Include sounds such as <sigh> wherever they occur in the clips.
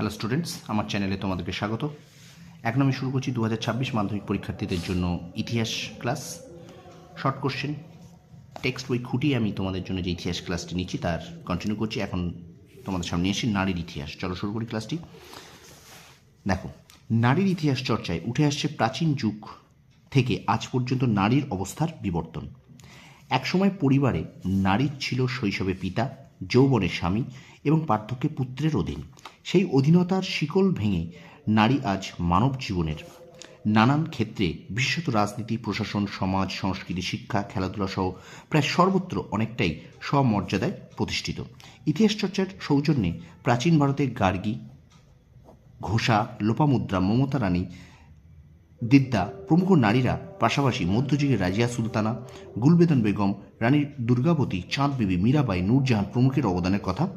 Hello students আমার চ্যানেলে তোমাদেরকে স্বাগত। এখন আমি শুরু করছি দু হাজার ছাব্বিশ মাধ্যমিক পরীক্ষার্থীদের জন্য ইতিহাস ক্লাস শর্ট কোশ্চেন টেক্সট বই খুঁটিয়ে আমি তোমাদের জন্য যে ইতিহাস ক্লাসটি নিচ্ছি, তার কন্টিনিউ করছি। এখন তোমাদের সামনে এসে নারীর ইতিহাস। চলো শুরু করি ক্লাসটি দেখো, নারীর ইতিহাস চর্চায় উঠে আসছে প্রাচীন যুগ থেকে আজ পর্যন্ত নারীর অবস্থার বিবর্তন। একসময় পরিবারে নারীর ছিল শৈশবে পিতা যৌবনের স্বামী এবং পার্থক্যে পুত্রের অধীন। সেই অধীনতার শিকল ভেঙে নারী আজ মানব জীবনের। নানান ক্ষেত্রে বিশেষত রাজনীতি, প্রশাসন, সমাজ, সংস্কৃতি, শিক্ষা, খেলাধুলা সহ প্রায় সর্বত্র অনেকটাই স্বমর্যাদায় প্রতিষ্ঠিত। ইতিহাস চর্চার সৌজন্যে প্রাচীন ভারতের গার্গী, ঘোষা, লোপামুদ্রা, মমতা রানী দিদ্দা, প্রমুখ নারীরা, পাশাপাশি মধ্যযুগের রাজিয়া সুলতানা, গুলবেদন বেগম, রানী দুর্গাবতী, চাঁদ বিবি মীরাবাই, নূরজাহান প্রমুখের অবদানের কথা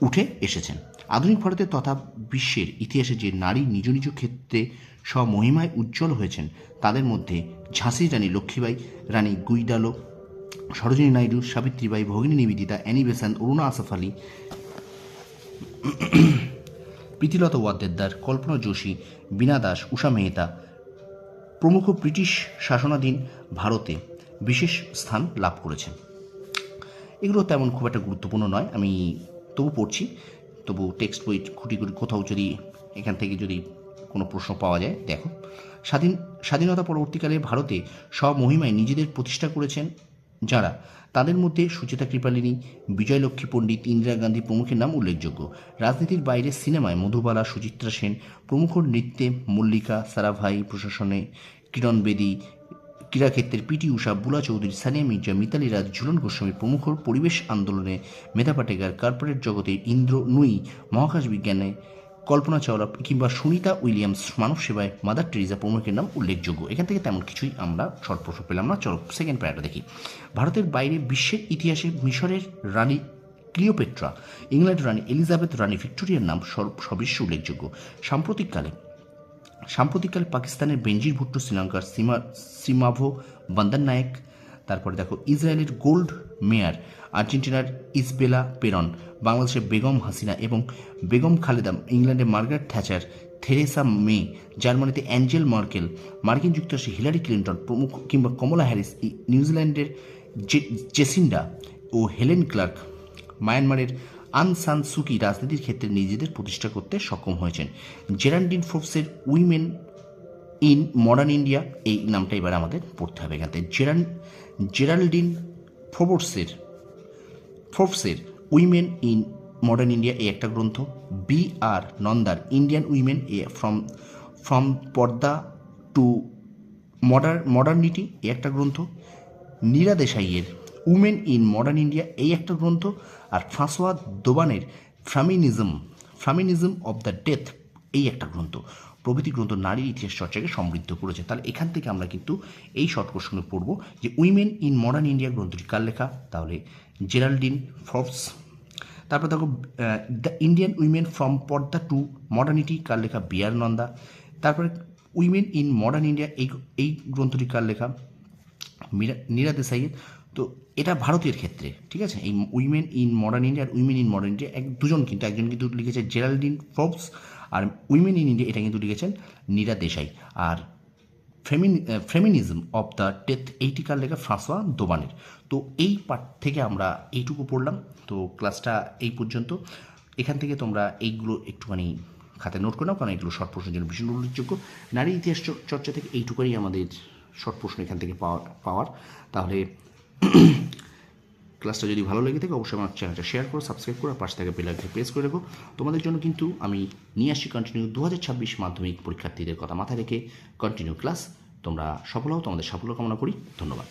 উঠে এসেছেন। আধুনিক ভারতের তথা বিশ্বের ইতিহাসে যে নারী নিজ নিজ ক্ষেত্রে স্বমহিমায় উজ্জ্বল হয়েছেন, তাদের মধ্যে ঝাঁসির রানী লক্ষ্মীবাই, রানী গুইডালো, সরোজিনী নাইডু, সাবিত্রীবাই, ভগিনী নিবেদিতা অ্যানি বেসান্ত অরুণা আসফ আলী প্রীতিলতা ওয়াদ্দেদার, কল্পনা যোশী, বীণা দাস, উষা মেহতা প্রমুখ ব্রিটিশ শাসনাধীন ভারতে বিশেষ স্থান লাভ করেছেন। এগুলো তেমন খুব একটা গুরুত্বপূর্ণ নয়, আমি তবু পড়ছি। তবু টেক্সট বই খুঁটি কোথাও যদি, এখান থেকে যদি কোনো প্রশ্ন পাওয়া যায়, দেখো। স্বাধীন, স্বাধীনতা পরবর্তীকালে ভারতে সব স্বমহিমায় নিজেদের প্রতিষ্ঠা করেছেন যারা তাদের মধ্যে সুচেতা কৃপালিনী, বিজয়লক্ষ্মী পণ্ডিত ইন্দিরা গান্ধী প্রমুখের নাম উল্লেখযোগ্য। রাজনীতির বাইরে সিনেমায় মধুবালা, সুচিত্রা সেন প্রমুখ নৃত্যে মল্লিকা, সারাভাই, প্রশাসনে কিরণ বেদী, ক্রীড়াক্ষেত্রের পিটি উষা, বুলা চৌধুরী, সানিয়া মির্জা, মিতালি রাজ, ঝুলন গোস্বামী প্রমুখ পরিবেশ আন্দোলনে মেধা পাটেকার কর্পোরেট জগতে ইন্দ্র নুই, মহাকাশ বিজ্ঞানে কল্পনা চাওলা কিংবা সুনিতা উইলিয়ামস মানব সেবায় মাদার টেরিজা প্রমুখের নাম উল্লেখযোগ্য। এখান থেকে তেমন কিছুই আমরা শর্ট প্রশ্ন পেলাম না। চলো সেকেন্ড প্যারাটা দেখি। ভারতের বাইরে বিশ্বের ইতিহাসে মিশরের রানী ক্লিওপেট্রা, ইংল্যান্ড রানী এলিজাবেথ, রানী ভিক্টোরিয়ার নাম সবিশ্ব উল্লেখযোগ্য। সাম্প্রতিককালে সাম্প্রতিককালে পাকিস্তানের বেনজির ভুট্টো, শ্রীলঙ্কার সীমা, সীমাভো বন্দন নায়েক তারপরে দেখো, ইসরায়েলের গোল্ড মেয়ার, আর্জেন্টিনার ইসবেলা পেরন, বাংলাদেশের বেগম হাসিনা এবং বেগম খালেদা, ইংল্যান্ডের মার্গারেট থ্যাচার, থেরেসা মে, জার্মানিতে অ্যাঞ্জেল মার্কেল, মার্কিন যুক্তরাষ্ট্রে হিলারি ক্লিন্টন, প্রমুখ কিংবা কমলা হ্যারিস নিউজিল্যান্ডের জেসিন্ডা ও হেলেন ক্লার্ক, মায়ানমারের আনসান সুকি রাজনীতির ক্ষেত্রে নিজেদের প্রতিষ্ঠা করতে সক্ষম হয়েছেন। জেরান্ডিন ফোর্বসের উইমেন ইন মডার্ন ইন্ডিয়া, এই নামটা এবার আমাদের পড়তে হবে এখান জেরান জেরাল্ডিন ফোর্বসের ফোর্বসের উইমেন ইন মডার্ন ইন্ডিয়া এই একটা গ্রন্থ। B R নন্দার Indian women a from from purdah to মডার modernity এই একটা গ্রন্থ। নীরা দেশাইয়ের উমেন ইন মডার্ন ইন্ডিয়া এই একটা গ্রন্থ। আর François দোবানের feminism feminism of the death এই একটা গ্রন্থ। প্রভৃতি গ্রন্থ নারীর ইতিহাস চর্চাকে সমৃদ্ধ করেছে। তাহলে এখান থেকে আমরা কিন্তু এই শর্ট কোশ্চনে পড়ব যে উইমেন ইন মডার্ন ইন্ডিয়া গ্রন্থটি কার লেখা? তাহলে জেরাল্ডিন ফর্বস। তারপর দেখো the Indian women from purdah to modernity কার লেখা? B R Nanda. তারপরে উইমেন ইন মডার্ন ইন্ডিয়া এই এই গ্রন্থটি কার লেখা? মীরা, নীরা দেশাইয়ের। তো এটা ভারতের ক্ষেত্রে, ঠিক আছে? এই উইমেন ইন মডার্ন ইন্ডিয়া আর উইমেন ইন মডার্ন ইন্ডিয়া এক দুজন কিন্তু, একজন কিন্তু লিখেছে জেরাল্ডিন ফোর্বস আর উইমেন ইন ইন্ডিয়া এটা কিন্তু লিখেছেন নীরা দেশাই আর femin feminism of the death eighty কার লেখা? ফ্রাঁসোয়া দোবানের তো এই পার্ট থেকে আমরা এইটুকু পড়লাম। তো ক্লাসটা এই পর্যন্ত। এখান থেকে তোমরা এইগুলো একটুখানি খাতে নোট করে নাও, কারণ এগুলো শর্ট প্রশ্নের জন্য ভীষণ উল্লেখযোগ্য। নারী ইতিহাস চর্চা থেকে এইটুকুই আমাদের শর্ট প্রশ্ন এখান থেকে পাওয়ার পাওয়ার। তাহলে <clears throat> ক্লাসটা যদি ভালো লেগে থাকে, অবশ্যই আমার চ্যানেলটা শেয়ার করো সাবস্ক্রাইব করো পাশে থেকে বেলাইকে প্রেস করে রাখো। তোমাদের জন্য কিন্তু আমি নিয়ে আসি কন্টিনিউ দু হাজার ছাব্বিশ মাধ্যমিক পরীক্ষার্থীদের কথা মাথায় রেখে কন্টিনিউ ক্লাস তোমরা সফল হও, তোমাদের সাফল্য কামনা করি। ধন্যবাদ।